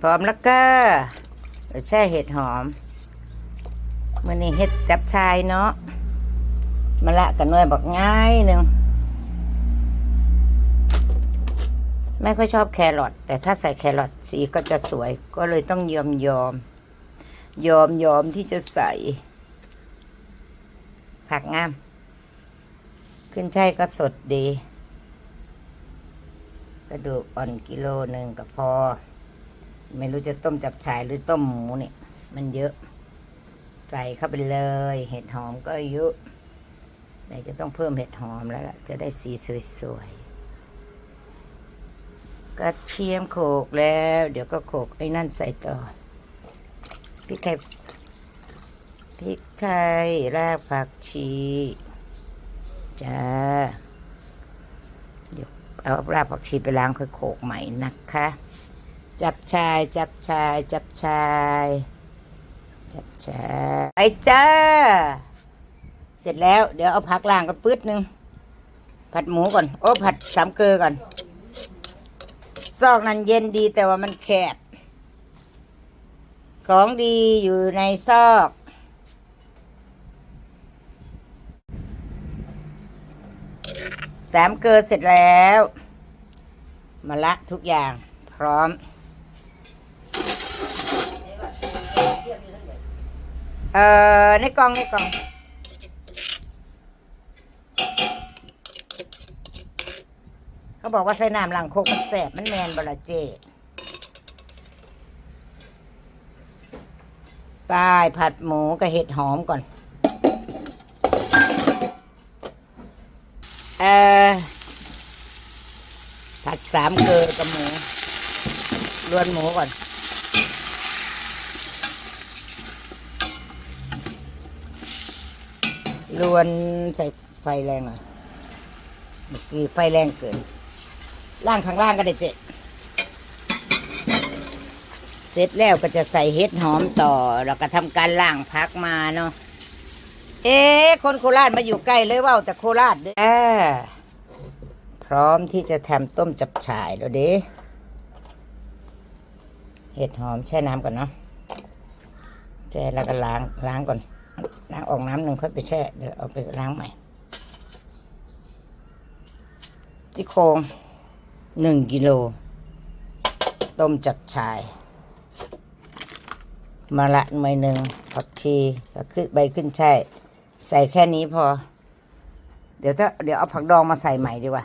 พร้อมแล้วก็แช่เห็ดหอมมื่อนี้เห็ดจับชายเนาะมาละกันหน่วยบอกง่ายหนึ่งไม่ค่อยชอบแครอทแต่ถ้าใส่แครอทสีก็จะสวย ก็เลยต้องยอมยอม ยอมยอมที่จะใส่ ผักงาม ขึ้นช่ายก็สดดี กระดูกอ่อนกิโลหนึ่งก็พอ ไม่รู้จะต้มจับฉายหรือต้มหมูเนี่ย มันเยอะ ใส่เข้าไปเลย เห็ดหอมก็เยอะแต่จะต้องเพิ่มเห็ดหอมแล้วล่ะ จะได้สีสวยๆกระเทียมโขกแล้ว เดี๋ยวก็โขกไอ้นั่นใส่ต่อพริกไทยพริกไทยรากผักชีจ้าเดี๋ยวเอารากผักชีไปล้างค่อยโขกใหม่นะคะ จับชาย จับชาย จับชาย จับชายไอ้จ้า เสร็จแล้ว เดี๋ยวเอาผักล้างกันปื๊ดหนึ่งผัดหมูก่อน โอ้ ผัดสามเกลือก่อน ซอกนั้นเย็นดีแต่ว่ามันแคบ ของดีอยู่ในซอกสามเกลือเสร็จแล้ว มาละทุกอย่างพร้อม เอ่อในกล่องในกล่องเขาบอกว่าใส่น้ำหลังโคกมันแสบมันแมนบละเจปลายผัดหมูกับเห็ดหอมก่อน เอ่อ ผัดสามเกลือกับหมูรวนหมูก่อน รวนใส่ไฟแรงหน่อยเมื่อกี้ไฟแรงเกิน ล่างข้างล่างก็ได้เจ๊เสร็จแล้วก็จะใส่เห็ดหอมต่อ แล้วก็ทำการล่างพักมาเนาะ เอ๊ะคนโคราชมาอยู่ใกล้เลยว่าแต่โคราชเด้ออ่าพร้อมที่จะทำต้มจับฉ่ายแล้วเด้เห็ดหอมแช่น้ำก่อนเนาะแช่แล้วก็ล้างล้างก่อน ล้างออกน้ำหนึ่งค่อยไปแช่ เดี๋ยวเอาไปล้างใหม่จิโครงหนึ่งกิโล ต้มจับฉ่ายมะละหน่วยหนึ่งผักชีก็ขึ้นใบขึ้นช่ายใส่แค่นี้พอ เดี๋ยวถ้าเดี๋ยวเอาผักดองมาใส่ใหม่ดีกว่า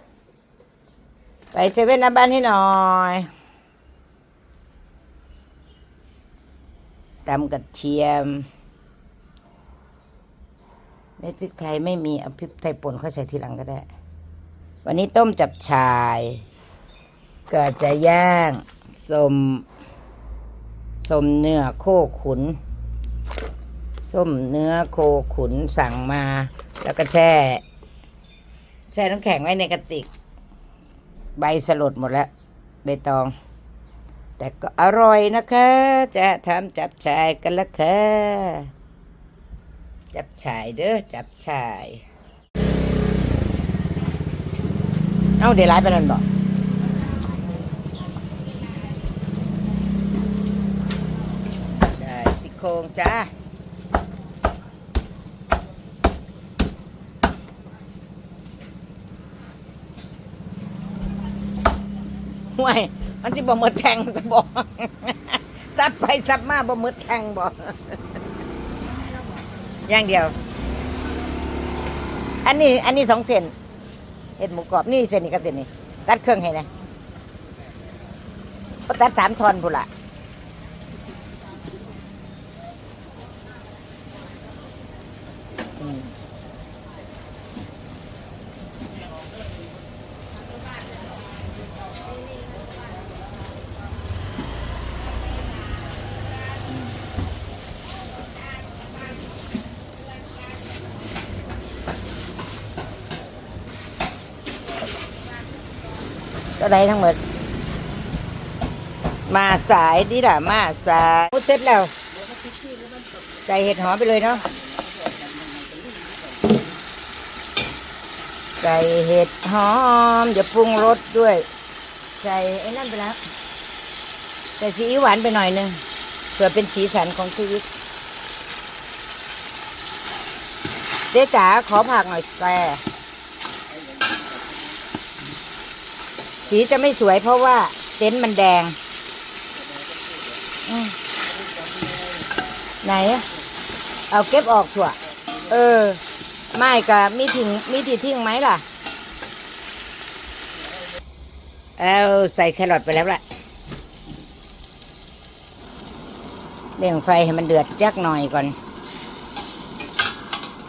ไปเซเว่นน้ำบ้านให้หน่อยตำกระเทียม เม็ดพริกไทยไม่มีเอาพริกไทยป่นเข้าใส่ทีหลังก็ได้ วันนี้ต้มจับชายก็จะย่างสมสมเนื้อโคขุน ส้มเนื้อโคขุนสั่งมา แล้วก็แช่ แช่น้ำแข็งไว้ในกระติก ใบสลดหมดแล้วใบตอง แต่ก็อร่อยนะคะ จะทำจับชายกันละค่ะ จับชายเด้อจับชาย เอาเดี๋ยวไลฟ์ไปนั่นบอกได้สิโครงจ้าห่วยมันสิบ่หมดแทงสบอกซับไปซับมาบ่หมดแทงบอก อย่างเดียว อันนี้ อันนี้สองเส้นเห็ดหมูกรอบนี่เส้นนี่กับเส้นนี่ตัดเครื่องให้นะก็ตัดสามทอนพุ่นละ ก็ได้ทั้งหมด มาสายดีล่ะ มาสายเสร็จแล้ว ใส่เห็ดหอมไปเลยเนาะใส่เห็ดหอมเดี๋ยวปรุงรสด้วย ใส่ไอ้นั่นไปแล้วใส่ซีอิ๊วหวานไปหน่อยหนึงเพื่อเป็นสีสันของชีวิตเจ๊จ๋าขอผักหน่อยแต่ สีจะไม่สวยเพราะว่าเต็นท์มันแดงไหน เอาเก็บออกถั่ว เออ ไม่กะมีทิ้งมีทีทิ้งไหมล่ะ เอาใส่แครอทไปแล้วล่ะเร่งไฟให้มันเดือดจักหน่อยก่อน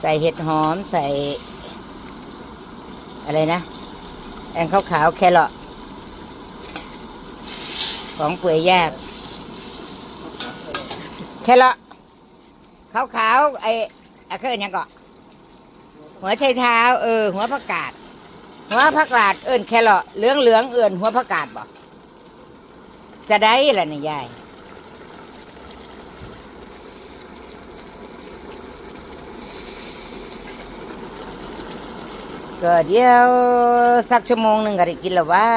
ใส่เห็ดหอมใส่ อะไรนะ แองขาวขาวแครอท ของเปื่อยยากแครอทขาวขาวไอ้อ้เครื่องยังเกาะหัวไชเท้าเออ หัวผักกาด หัวผักกาดเอิ่นแครอทเหลืองเหลืองเอิ่นหัวผักกาดบ่จะได้ล่ะนี่ยายก็เดี๋ยวสักชั่วโมงหนึ่งก็ได้กินแล้วว่า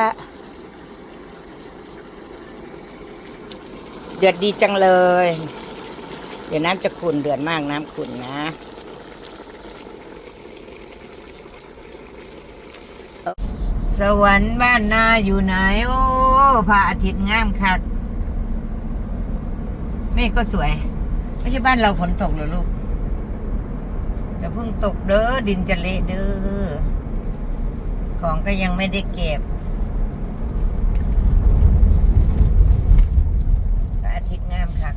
เดือดดีจังเลย เดี๋ยวน้ำจะขุ่นเดือดมากน้ำขุ่นนะ สวรรค์บ้านนาอยู่ไหน โอ้พระอาทิตย์งามคักเมฆก็สวย ไม่ใช่บ้านเราฝนตกหรอลูกเดี๋ยวเพิ่งตกเด้อดินจะเละเด้อของก็ยังไม่ได้เก็บพระอาทิตย์งามคัก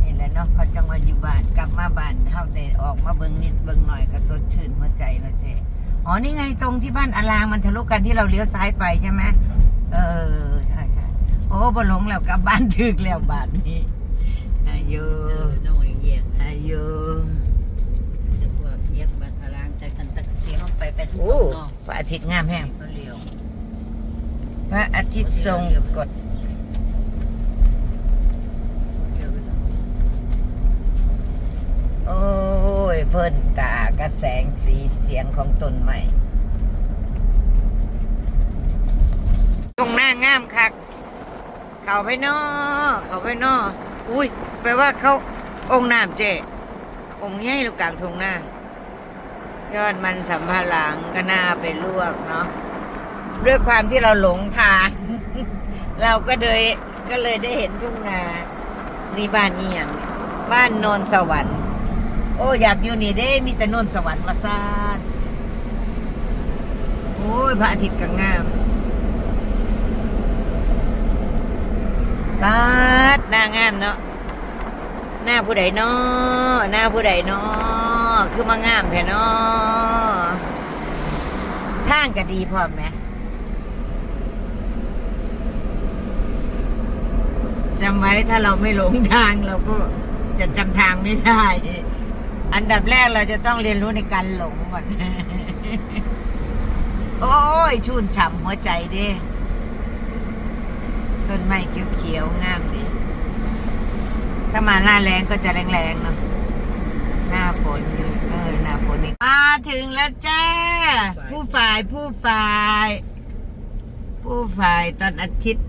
นี่แหละเนาะเขาจังว่าอยู่บ้านกลับมาบ้าน เท่าเดออกมาเบิ่งนิดเบิ่งหน่อยก็สดชื่นหัวใจล้วเจอ๋อนี่ไงตรงที่บ้านอารางมันทะลุกันที่เราเลี้ยวซ้ายไปใช่ไหมเออใช่ใช่โอ้บ่หลงแล้วกลับบ้านถึกแล้วบ้านนี้อายุออน้องเยียบอายุจะพวกเยียบบัตรล้างแต่กันตะเกียบไปเป็นโอ้นอพระอาทิตย์งามแห้งเขาเลี้ยวพระอาทิตย์ทรงกฎ เลี้ยวไปแล้ว โอ้ย เพิ่นตากระแสงสีเสียงของต้นไม้ตรงหน้างามคัก เขาไปนอเขาไปนออุ้ยแปลว่าเขาองน้ำเจองค์ใหญ่ลูกกลางทงหน้ายอดมันสัมภาลังก็น่าไปลวกเนาะด้วยความที่เราหลงทาง เราก็เลยก็เลยได้เห็นทุ่งนานี่บ้านนี่อย่างบ้านนนสวรรค์ โอ้อยากอยู่นี่เด้ มีแต่นนสวรรค์มาซานโอ้ยพระอาทิตย์ก็งามปาดหน้างามเนาะหน้าผู้ใดเนาะหน้าผู้ใดเนาะคือมางามแท้เนาะทางก็ดีพร้อมไหมจำไว้ถ้าเราไม่หลงทางเราก็จะจำทางไม่ได้ อันดับแรกเราจะต้องเรียนรู้ในการหลงก่อน โอ้ย ชุ่นฉ่ำหัวใจเด้ต้นไม้เขียวๆงามดิถ้ามาหน้าแรงก็จะแรงๆเนาะหน้าฝนอยู่เออหน้าฝนนี่มาถึงแล้วจ้า ผู้ฝ่ายผู้ฝ่าย ผู้ฝ่ายตอนอาทิตย์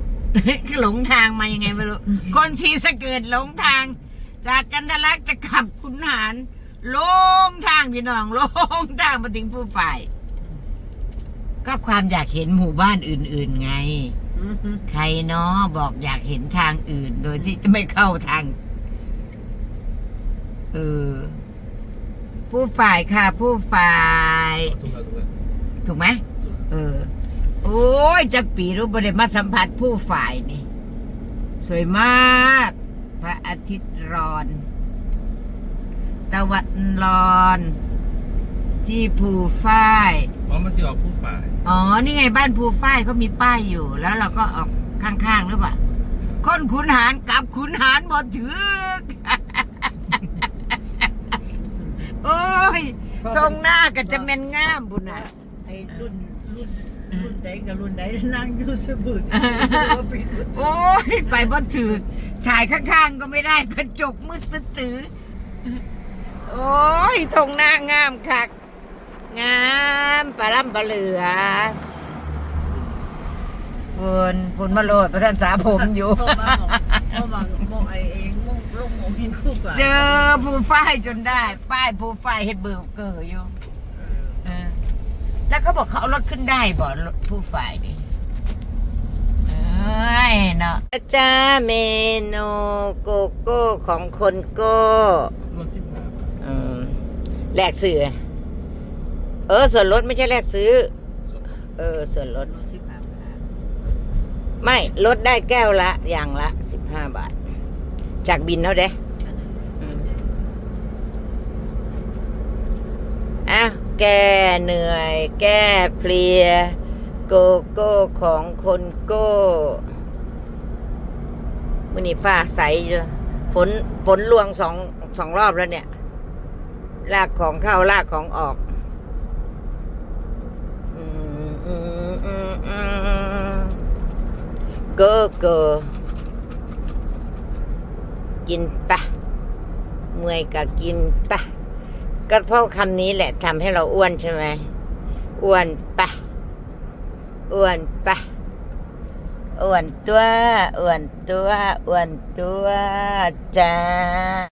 หลงทางมายังไงไม่รู้คนชีสะเกิดหลงทาง จากกันทะลักจะขับขุนหาร ลงทางพี่น้องลงทางมาถึงผู้ฝ่าย ก็ความอยากเห็นหมู่บ้านอื่น ๆ ไง ใครเนาะบอกอยากเห็นทางอื่น โดยที่ไม่เข้าทางเออผู้ฝ่ายค่ะ ผู้ฝ่าย ถูกแล้วถูกแล้วถูกไหมเออ โอ้ยจากปีรู้บริมาสัมผัสผู้ฝ่ายนี่ สวยมาก พระอาทิตย์ร้อน ตะวันร้อน ที่ภูฝ้าย อ๋อมันสิออกผู้ฝ่าย อ๋อ นี่ไงบ้านภูฝ้ายเขามีป้ายอยู่ แล้วเราก็ออกข้างๆหรือเปล่าคนขุนหารกับขุนหารบ่ถือโอ้ยทรงหน้าก็จะเม็นงามบุญนะไอ้รุ่นรุ่นรุ่นใดกับรุ่นใดนั่งอยู่สบู่ก็ปิดโอ้ย ไปบ่ถือถ่ายข้างๆก็ไม่ได้กระจกมืดตื้อๆ โอ้ยทงหน้างามคัก งามปลาล่ำปลาเหลือฝุ่นฝุ่นมาโลดประธานสาผมอยู่เพราะว่าเพราะว่าโมไอเองโมลงโมหินคู่กว่าเจอผู้ฝ้ายจนได้ ป้ายผู้ฝ้ายเฮ็ดเบอร์เกอร์อยู่เออแล้วเขาบอกเขาเอารถขึ้นได้บ่รถผู้ฝ้ายนี่เอ้ยเนาะจ้าเมนูโกโก้ของคนโก้รถสิบห้าอืม แลกซื้อเออ ส่วนลดไม่ใช่แลกซื้อ เออ ส่วนลดรถสิบห้าไม่ลดได้แก้วละ อย่างละสิบห้าบาท จากบินเท่าเด้อะแก้เหนื่อย แก้เพลีย โกโก้ของคนโก้มื่อนี้ฟ้าใสเลยฝนฝนลวงสองสองรอบแล้วเนี่ย ลากของเข้าลากของออกอืมอืมอืมอืมโกโก้กินปะเมื่อยก็กินปะก็เพราะคำนี้แหละทำให้เราอ้วนใช่ไหมอ้วนปะอ้วนปะอ้วนตัวอ้วนตัวอ้วนตัวจ้า